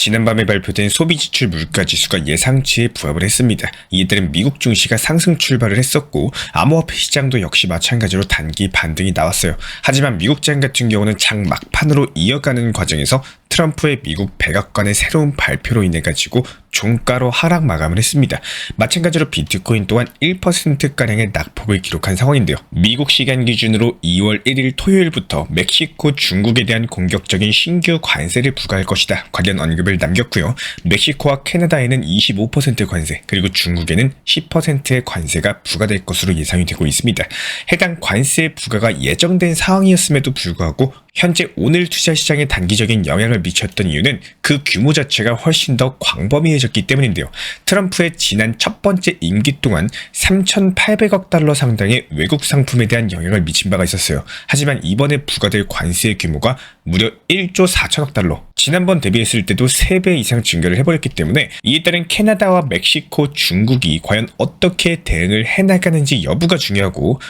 지난밤에 발표된 소비지출 물가지수가 예상치에 부합을 했습니다. 이에 따른 미국 증시가 상승 출발을 했었고 암호화폐 시장도 역시 마찬가지로 단기 반등이 나왔어요. 하지만 미국장 같은 경우는 장 막판으로 이어가는 과정에서 트럼프의 미국 백악관의 새로운 발표로 인해 가지고 종가로 하락 마감을 했습니다. 마찬가지로 비트코인 또한 1%가량의 낙폭을 기록한 상황인데요. 미국 시간 기준으로 2월 1일 토요일부터 멕시코, 중국에 대한 공격적인 신규 관세를 부과할 것이다. 관련 언급을 남겼고요. 멕시코와 캐나다에는 25% 관세, 그리고 중국에는 10%의 관세가 부과될 것으로 예상이 되고 있습니다. 해당 관세 부과가 예정된 상황이었음에도 불구하고 현재 오늘 투자 시장에 단기적인 영향을 미쳤던 이유는 그 규모 자체가 훨씬 더 광범위해졌기 때문인데요. 트럼프의 지난 첫 번째 임기 동안 3,800억 달러 상당의 외국 상품에 대한 영향을 미친 바가 있었어요. 하지만 이번에 부과될 관세의 규모가 무려 1조 4천억 달러. 지난번 대비했을 때도 3배 이상 증가를 해버렸기 때문에 이에 따른 캐나다와 멕시코, 중국이 과연 어떻게 대응을 해나가는지 여부가 중요하고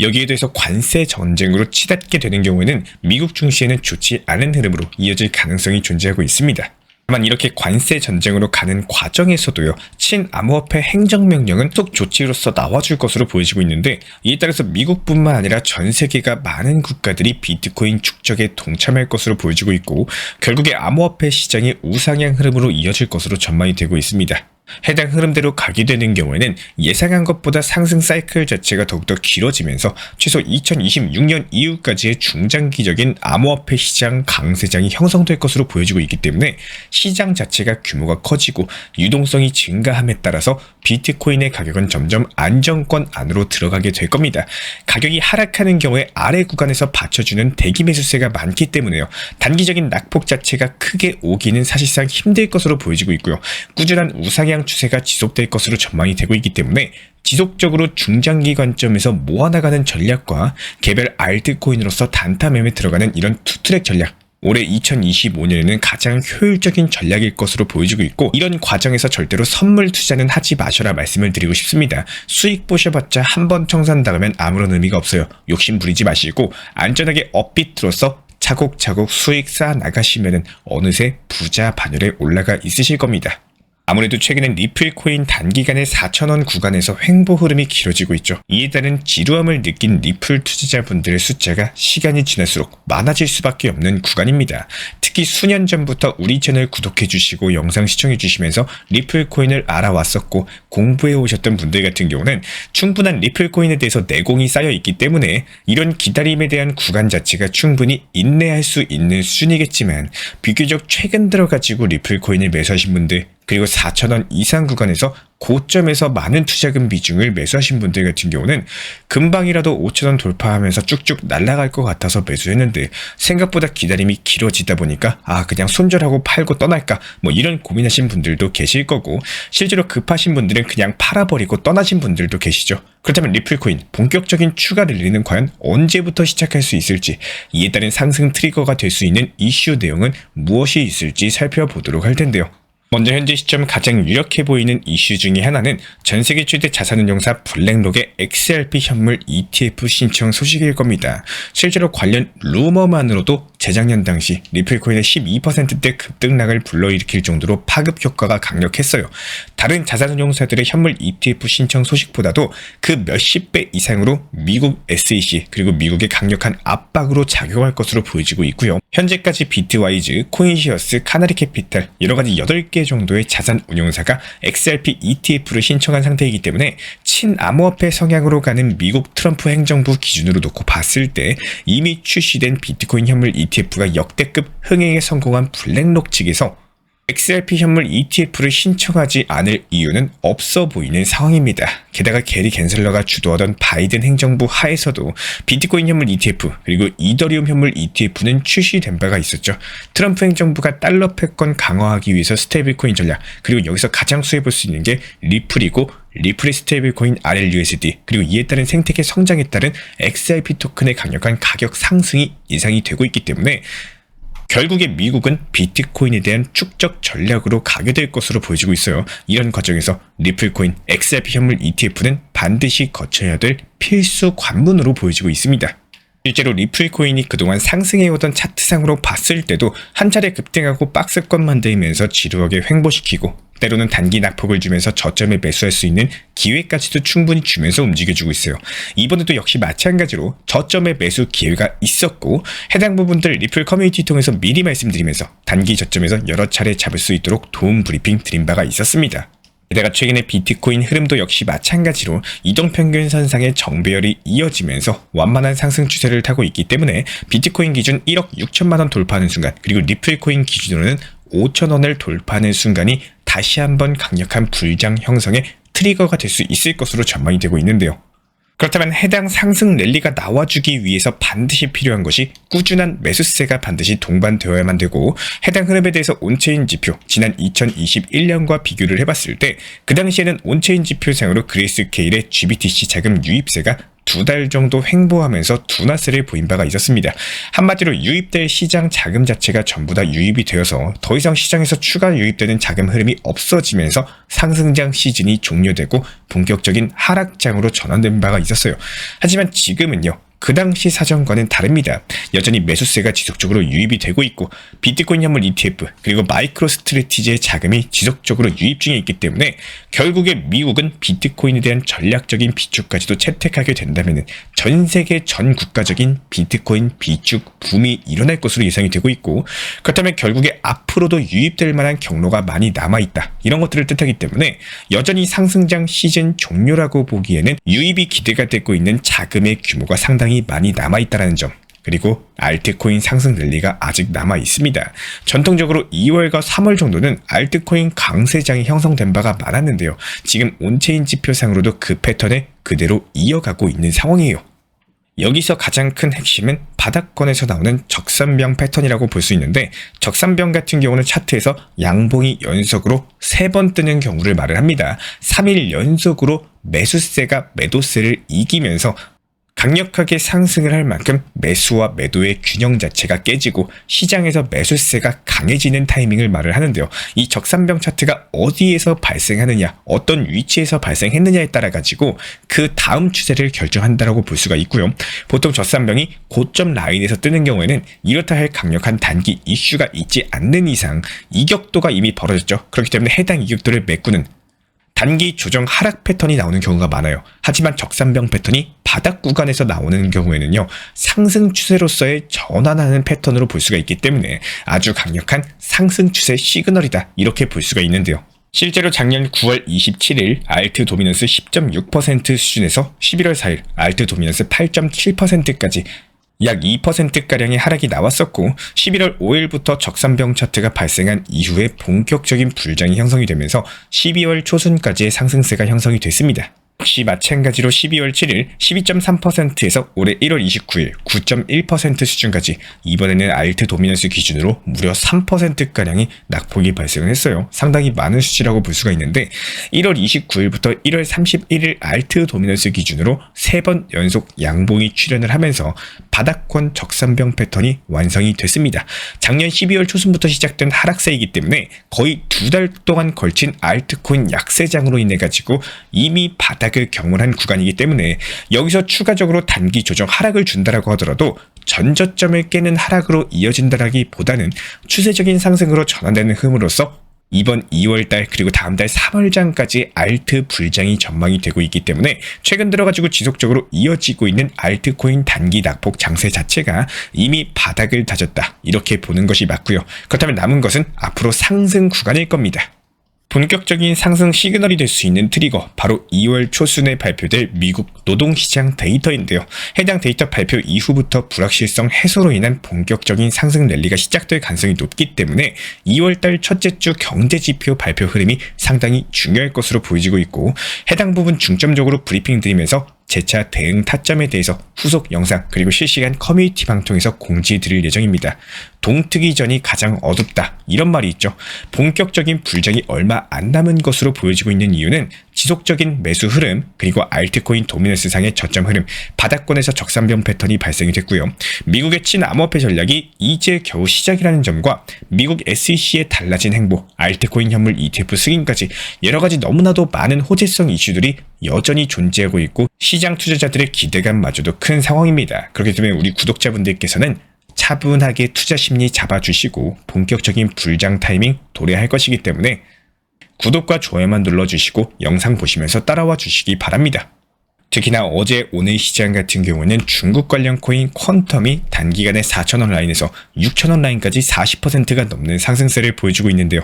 여기에 대해서 관세 전쟁으로 치닫게 되는 경우에는 미국 증시에는 좋지 않은 흐름으로 이어질 가능성이 존재하고 있습니다. 다만 이렇게 관세 전쟁으로 가는 과정에서도요, 친암호화폐 행정명령은 속 조치로서 나와줄 것으로 보여지고 있는데, 이에 따라서 미국뿐만 아니라 전 세계가 많은 국가들이 비트코인 축적에 동참할 것으로 보여지고 있고, 결국에 암호화폐 시장의 우상향 흐름으로 이어질 것으로 전망이 되고 있습니다. 해당 흐름대로 가게 되는 경우에는 예상한 것보다 상승 사이클 자체가 더욱더 길어지면서 최소 2026년 이후까지의 중장기적인 암호화폐 시장 강세장이 형성될 것으로 보여지고 있기 때문에 시장 자체가 규모가 커지고 유동성이 증가함에 따라서 비트코인의 가격은 점점 안정권 안으로 들어가게 될 겁니다. 가격이 하락하는 경우에 아래 구간에서 받쳐주는 대기 매수세가 많기 때문에요. 단기적인 낙폭 자체가 크게 오기는 사실상 힘들 것으로 보여지고 있고요. 꾸준한 우상향 하향 추세가 지속될 것으로 전망이 되고 있기 때문에 지속적으로 중장기 관점에서 모아나가는 전략과 개별 알트코인으로서 단타 매매 들어가는 이런 투트랙 전략 올해 2025년에는 가장 효율적인 전략일 것으로 보여지고 있고 이런 과정에서 절대로 선물 투자는 하지 마셔라 말씀을 드리고 싶습니다. 수익 보셔봤자 한 번 청산 당하면 아무런 의미가 없어요. 욕심 부리지 마시고 안전하게 업비트로서 차곡차곡 수익 쌓아 나가시면 어느새 부자 반열에 올라가 있으실 겁니다. 아무래도 최근엔 리플 코인 단기간에 4천원 구간에서 횡보 흐름이 길어지고 있죠. 이에 따른 지루함을 느낀 리플 투자자분들의 숫자가 시간이 지날수록 많아질 수밖에 없는 구간입니다. 특히 수년 전부터 우리 채널 구독해 주시고 영상 시청해 주시면서 리플 코인을 알아왔었고 공부해 오셨던 분들 같은 경우는 충분한 리플 코인에 대해서 내공이 쌓여 있기 때문에 이런 기다림에 대한 구간 자체가 충분히 인내할 수 있는 수준이겠지만 비교적 최근 들어가지고 리플 코인을 매수하신 분들 그리고 4천원 이상 구간에서 고점에서 많은 투자금 비중을 매수하신 분들 같은 경우는 금방이라도 5천원 돌파하면서 쭉쭉 날아갈 것 같아서 매수했는데 생각보다 기다림이 길어지다 보니까 아 그냥 손절하고 팔고 떠날까 뭐 이런 고민하신 분들도 계실 거고 실제로 급하신 분들은 그냥 팔아버리고 떠나신 분들도 계시죠. 그렇다면 리플코인 본격적인 추가 릴리는 과연 언제부터 시작할 수 있을지 이에 따른 상승 트리거가 될 수 있는 이슈 내용은 무엇이 있을지 살펴보도록 할 텐데요. 먼저 현재 시점 가장 유력해 보이는 이슈 중의 하나는 전 세계 최대 자산운용사 블랙록의 XRP 현물 ETF 신청 소식일 겁니다. 실제로 관련 루머만으로도 재작년 당시 리플코인의 12%대 급등락을 불러일으킬 정도로 파급 효과가 강력했어요. 다른 자산운용사들의 현물 ETF 신청 소식보다도 그 몇십 배 이상으로 미국 SEC 그리고 미국의 강력한 압박으로 작용할 것으로 보여지고 있고요. 현재까지 비트와이즈, 코인시어스, 카나리 캐피탈 여러 가지 8개 정도의 자산 운용사가 XRP ETF를 신청한 상태이기 때문에 친암호화폐 성향으로 가는 미국 트럼프 행정부 기준으로 놓고 봤을 때 이미 출시된 비트코인 현물 ETF가 역대급 흥행에 성공한 블랙록 측에서 XRP 현물 ETF를 신청하지 않을 이유는 없어 보이는 상황입니다. 게다가 게리 겐슬러가 주도하던 바이든 행정부 하에서도 비트코인 현물 ETF 그리고 이더리움 현물 ETF는 출시된 바가 있었죠. 트럼프 행정부가 달러 패권 강화하기 위해서 스테이블코인 전략 그리고 여기서 가장 수혜볼 수 있는 게 리플이고 리플의 스테이블코인 RLUSD 그리고 이에 따른 생태계 성장에 따른 XRP 토큰의 강력한 가격 상승이 예상이 되고 있기 때문에 결국에 미국은 비트코인에 대한 축적 전략으로 가게 될 것으로 보여지고 있어요. 이런 과정에서 리플코인 XRP 현물 ETF는 반드시 거쳐야 될 필수 관문으로 보여지고 있습니다. 실제로 리플 코인이 그동안 상승해오던 차트상으로 봤을 때도 한 차례 급등하고 박스권 만들면서 지루하게 횡보시키고 때로는 단기 낙폭을 주면서 저점에 매수할 수 있는 기회까지도 충분히 주면서 움직여주고 있어요. 이번에도 역시 마찬가지로 저점에 매수 기회가 있었고 해당 부분들 리플 커뮤니티 통해서 미리 말씀드리면서 단기 저점에서 여러 차례 잡을 수 있도록 도움 브리핑 드린 바가 있었습니다. 게다가 최근에 비트코인 흐름도 역시 마찬가지로 이동평균 선상의 정배열이 이어지면서 완만한 상승 추세를 타고 있기 때문에 비트코인 기준 1억 6천만 원 돌파하는 순간 그리고 리플코인 기준으로는 5천 원을 돌파하는 순간이 다시 한번 강력한 불장 형성의 트리거가 될 수 있을 것으로 전망이 되고 있는데요. 그렇다면 해당 상승 랠리가 나와주기 위해서 반드시 필요한 것이 꾸준한 매수세가 반드시 동반되어야만 되고 해당 흐름에 대해서 온체인 지표 지난 2021년과 비교를 해봤을 때 그 당시에는 온체인 지표상으로 그레이스케일의 GBTC 자금 유입세가 두 달 정도 횡보하면서 둔화세를 보인 바가 있었습니다. 한마디로 유입될 시장 자금 자체가 전부 다 유입이 되어서 더 이상 시장에서 추가 유입되는 자금 흐름이 없어지면서 상승장 시즌이 종료되고 본격적인 하락장으로 전환된 바가 있었어요. 하지만 지금은요. 그 당시 사정과는 다릅니다. 여전히 매수세가 지속적으로 유입이 되고 있고 비트코인 현물 ETF 그리고 마이크로 스트레티지의 자금이 지속적으로 유입 중에 있기 때문에 결국에 미국은 비트코인에 대한 전략적인 비축까지도 채택하게 된다면 전 세계 전 국가적인 비트코인 비축 붐이 일어날 것으로 예상이 되고 있고 그렇다면 결국에 앞으로도 유입될 만한 경로가 많이 남아있다. 이런 것들을 뜻하기 때문에 여전히 상승장 시즌 종료라고 보기에는 유입이 기대가 되고 있는 자금의 규모가 상당히 많이 남아있다는 점 그리고 알트코인 상승 랠리가 아직 남아 있습니다. 전통적으로 2월과 3월 정도는 알트코인 강세장이 형성된 바가 많았는데요. 지금 온체인 지표상으로도 그 패턴을 그대로 이어가고 있는 상황이에요. 여기서 가장 큰 핵심은 바닥권에서 나오는 적산병 패턴이라고 볼 수 있는데 적산병 같은 경우는 차트에서 양봉이 연속으로 3번 뜨는 경우를 말을 합니다. 3일 연속으로 매수세가 매도세를 이기면서 강력하게 상승을 할 만큼 매수와 매도의 균형 자체가 깨지고 시장에서 매수세가 강해지는 타이밍을 말을 하는데요. 이 적산병 차트가 어디에서 발생하느냐, 어떤 위치에서 발생했느냐에 따라 가지고 그 다음 추세를 결정한다라고 볼 수가 있고요. 보통 적산병이 고점 라인에서 뜨는 경우에는 이렇다 할 강력한 단기 이슈가 있지 않는 이상 이격도가 이미 벌어졌죠. 그렇기 때문에 해당 이격도를 메꾸는 단기 조정 하락 패턴이 나오는 경우가 많아요. 하지만 적산병 패턴이 바닥 구간에서 나오는 경우에는요, 상승 추세로서의 전환하는 패턴으로 볼 수가 있기 때문에 아주 강력한 상승 추세 시그널이다. 이렇게 볼 수가 있는데요. 실제로 작년 9월 27일 알트 도미넌스 10.6% 수준에서 11월 4일 알트 도미넌스 8.7%까지 약 2%가량의 하락이 나왔었고 11월 5일부터 적산병 차트가 발생한 이후에 본격적인 불장이 형성이 되면서 12월 초순까지의 상승세가 형성이 됐습니다. 역시 마찬가지로 12월 7일 12.3%에서 올해 1월 29일 9.1% 수준까지 이번에는 알트 도미넌스 기준으로 무려 3%가량이 낙폭이 발생을 했어요. 상당히 많은 수치라고 볼 수가 있는데 1월 29일부터 1월 31일 알트 도미넌스 기준으로 3번 연속 양봉이 출현을 하면서 바닥권 적산병 패턴이 완성이 됐습니다. 작년 12월 초순부터 시작된 하락세이기 때문에 거의 두 달 동안 걸친 알트코인 약세장으로 인해 가지고 이미 바닥 을 경험한 구간이기 때문에 여기서 추가적으로 단기 조정 하락을 준다라고 하더라도 전저점을 깨는 하락으로 이어진다라기보다는 추세적인 상승으로 전환되는 흐름으로써 이번 2월달 그리고 다음 달 3월장까지 알트 불장이 전망이 되고 있기 때문에 최근 들어가지고 지속적으로 이어지고 있는 알트코인 단기 낙폭 장세 자체가 이미 바닥을 다졌다 이렇게 보는 것이 맞고요. 그렇다면 남은 것은 앞으로 상승 구간일 겁니다. 본격적인 상승 시그널이 될 수 있는 트리거 바로 2월 초순에 발표될 미국 노동시장 데이터인데요. 해당 데이터 발표 이후부터 불확실성 해소로 인한 본격적인 상승 랠리가 시작될 가능성이 높기 때문에 2월달 첫째 주 경제지표 발표 흐름이 상당히 중요할 것으로 보여지고 있고 해당 부분 중점적으로 브리핑 드리면서 재차 대응 타점에 대해서 후속 영상 그리고 실시간 커뮤니티 방송에서 공지 드릴 예정입니다. 동트기 전이 가장 어둡다 이런 말이 있죠. 본격적인 불장이 얼마 안 남은 것으로 보여지고 있는 이유는 지속적인 매수 흐름, 그리고 알트코인 도미너스상의 저점 흐름, 바닥권에서 적산변 패턴이 발생이 됐고요. 미국의 친암호화폐 전략이 이제 겨우 시작이라는 점과 미국 SEC의 달라진 행보, 알트코인 현물 ETF 승인까지 여러 가지 너무나도 많은 호재성 이슈들이 여전히 존재하고 있고 시장 투자자들의 기대감마저도 큰 상황입니다. 그렇기 때문에 우리 구독자분들께서는 차분하게 투자 심리 잡아주시고 본격적인 불장 타이밍 도래할 것이기 때문에 구독과 좋아요만 눌러주시고 영상 보시면서 따라와 주시기 바랍니다. 특히나 어제 오늘 시장 같은 경우는 중국 관련 코인 퀀텀이 단기간에 4천원 라인에서 6천원 라인까지 40%가 넘는 상승세를 보여주고 있는데요.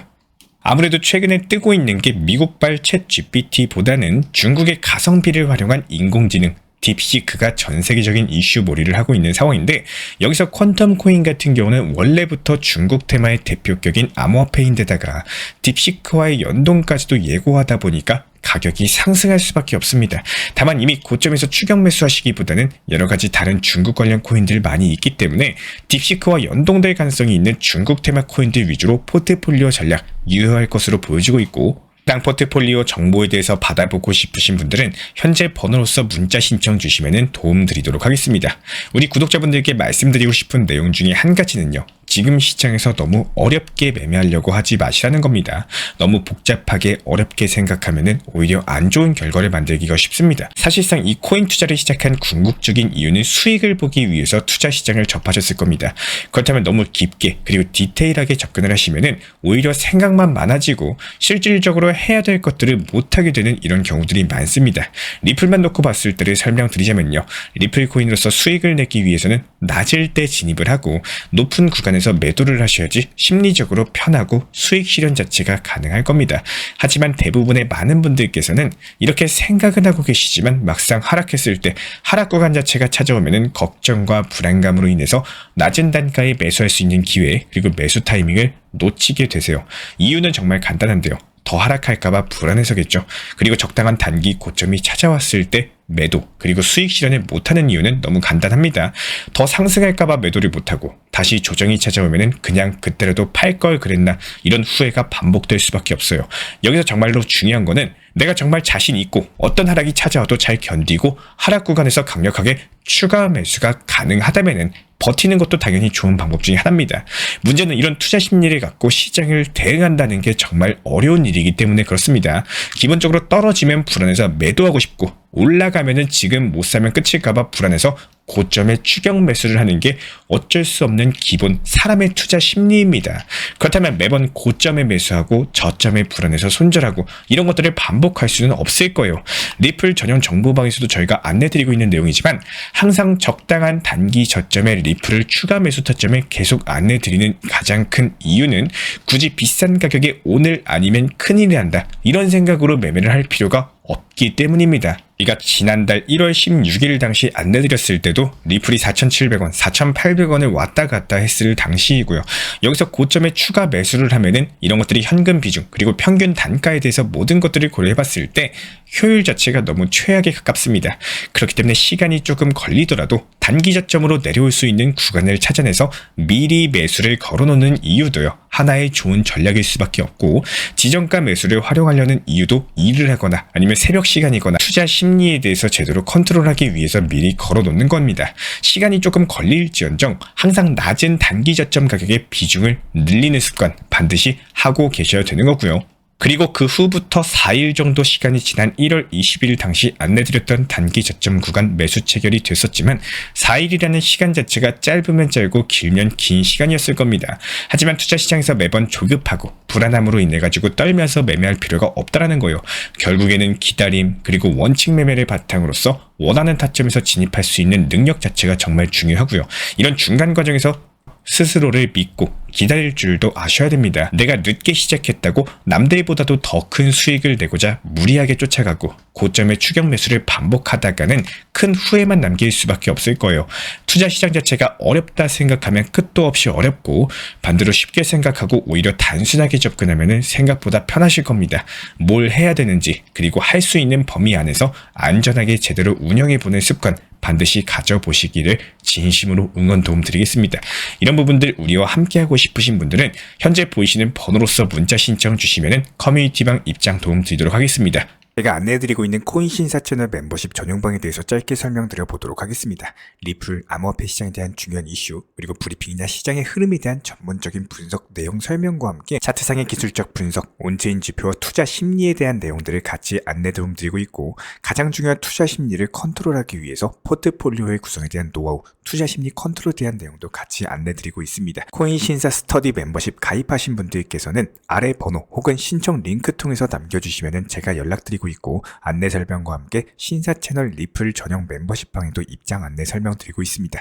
아무래도 최근에 뜨고 있는 게 미국발 챗 GPT보다는 중국의 가성비를 활용한 인공지능 딥시크가 전 세계적인 이슈 몰이를 하고 있는 상황인데 여기서 퀀텀 코인 같은 경우는 원래부터 중국 테마의 대표격인 암호화폐인데다가 딥시크와의 연동까지도 예고하다 보니까 가격이 상승할 수밖에 없습니다. 다만 이미 고점에서 추격 매수하시기보다는 여러 가지 다른 중국 관련 코인들 많이 있기 때문에 딥시크와 연동될 가능성이 있는 중국 테마 코인들 위주로 포트폴리오 전략 유효할 것으로 보여지고 있고 땅 포트폴리오 정보에 대해서 받아보고 싶으신 분들은 현재 번호로서 문자 신청 주시면 도움 드리도록 하겠습니다. 우리 구독자분들께 말씀드리고 싶은 내용 중에 한 가지는요. 지금 시장에서 너무 어렵게 매매하려고 하지 마시라는 겁니다. 너무 복잡하게 어렵게 생각하면 오히려 안 좋은 결과를 만들기가 쉽습니다. 사실상 이 코인 투자를 시작한 궁극적인 이유는 수익을 보기 위해서 투자 시장을 접하셨을 겁니다. 그렇다면 너무 깊게 그리고 디테일하게 접근을 하시면 오히려 생각만 많아지고 실질적으로 해야 될 것들을 못하게 되는 이런 경우들이 많습니다. 리플만 놓고 봤을 때를 설명드리자면요. 리플 코인으로서 수익을 내기 위해서는 낮을 때 진입을 하고 높은 구간에 시장에서 매도를 하셔야지 심리적으로 편하고 수익 실현 자체가 가능할 겁니다. 하지만 대부분의 많은 분들께서는 이렇게 생각은 하고 계시지만 막상 하락했을 때 하락 구간 자체가 찾아오면은 걱정과 불안감으로 인해서 낮은 단가에 매수할 수 있는 기회 그리고 매수 타이밍을 놓치게 되세요. 이유는 정말 간단한데요. 더 하락할까봐 불안해서겠죠. 그리고 적당한 단기 고점이 찾아왔을 때 매도 그리고 수익 실현을 못하는 이유는 너무 간단합니다. 더 상승할까봐 매도를 못하고 다시 조정이 찾아오면은 그냥 그때라도 팔 걸 그랬나 이런 후회가 반복될 수밖에 없어요. 여기서 정말로 중요한 거는 내가 정말 자신 있고 어떤 하락이 찾아와도 잘 견디고 하락 구간에서 강력하게 추가 매수가 가능하다면은 버티는 것도 당연히 좋은 방법 중에 하나입니다. 문제는 이런 투자 심리를 갖고 시장을 대응한다는 게 정말 어려운 일이기 때문에 그렇습니다. 기본적으로 떨어지면 불안해서 매도하고 싶고 올라가면은 지금 못 사면 끝일까봐 불안해서 고점에 추격 매수를 하는 게 어쩔 수 없는 기본 사람의 투자 심리입니다. 그렇다면 매번 고점에 매수하고 저점에 불안해서 손절하고 이런 것들을 반복할 수는 없을 거예요. 리플 전용 정보방에서도 저희가 안내드리고 있는 내용이지만 항상 적당한 단기 저점에 리플을 추가 매수 타점에 계속 안내드리는 가장 큰 이유는 굳이 비싼 가격에 오늘 아니면 큰일이 난다 이런 생각으로 매매를 할 필요가 없기 때문입니다. 우리가 지난달 1월 16일 당시 안내드렸을 때도 리플이 4,700원, 4,800원을 왔다 갔다 했을 당시이고요. 여기서 고점에 추가 매수를 하면은 이런 것들이 현금 비중 그리고 평균 단가에 대해서 모든 것들을 고려해봤을 때 효율 자체가 너무 최악에 가깝습니다. 그렇기 때문에 시간이 조금 걸리더라도 단기 저점으로 내려올 수 있는 구간을 찾아내서 미리 매수를 걸어놓는 이유도요. 하나의 좋은 전략일 수밖에 없고 지정가 매수를 활용하려는 이유도 일을 하거나 아니면 새벽 시간이거나 투자 심리에 대해서 제대로 컨트롤하기 위해서 미리 걸어놓는 겁니다. 시간이 조금 걸릴지언정 항상 낮은 단기 저점 가격의 비중을 늘리는 습관 반드시 하고 계셔야 되는 거고요. 그리고 그 후부터 4일 정도 시간이 지난 1월 20일 당시 안내드렸던 단기 저점 구간 매수 체결이 됐었지만 4일이라는 시간 자체가 짧으면 짧고 길면 긴 시간이었을 겁니다. 하지만 투자 시장에서 매번 조급하고 불안함으로 인해 가지고 떨면서 매매할 필요가 없다라는 거예요. 결국에는 기다림 그리고 원칙 매매를 바탕으로서 원하는 타점에서 진입할 수 있는 능력 자체가 정말 중요하고요. 이런 중간 과정에서 스스로를 믿고 기다릴 줄도 아셔야 됩니다. 내가 늦게 시작했다고 남들보다도 더 큰 수익을 내고자 무리하게 쫓아가고 고점의 추격 매수를 반복하다가는 큰 후회만 남길 수밖에 없을 거예요. 투자 시장 자체가 어렵다 생각하면 끝도 없이 어렵고 반대로 쉽게 생각하고 오히려 단순하게 접근하면 생각보다 편하실 겁니다. 뭘 해야 되는지 그리고 할 수 있는 범위 안에서 안전하게 제대로 운영해 보는 습관 반드시 가져보시기를 진심으로 응원 도움 드리겠습니다. 이런 부분들 우리와 함께하고 싶으신 분들은 현재 보이시는 번호로서 문자 신청 주시면 커뮤니티방 입장 도움 드리도록 하겠습니다. 제가 안내해드리고 있는 코인 신사 채널 멤버십 전용방에 대해서 짧게 설명드려 보도록 하겠습니다. 리플, 암호화폐 시장에 대한 중요한 이슈, 그리고 브리핑이나 시장의 흐름에 대한 전문적인 분석 내용 설명과 함께 차트상의 기술적 분석, 온체인 지표와 투자 심리에 대한 내용들을 같이 안내 도움드리고 있고 가장 중요한 투자 심리를 컨트롤하기 위해서 포트폴리오의 구성에 대한 노하우, 투자 심리 컨트롤에 대한 내용도 같이 안내드리고 있습니다. 코인 신사 스터디 멤버십 가입하신 분들께서는 아래 번호 혹은 신청 링크 통해서 남겨주시면 제가 연락드리고 있고 안내 설명과 함께 신사 채널 리플 전용 멤버십 방에도 입장 안내 설명드리고 있습니다.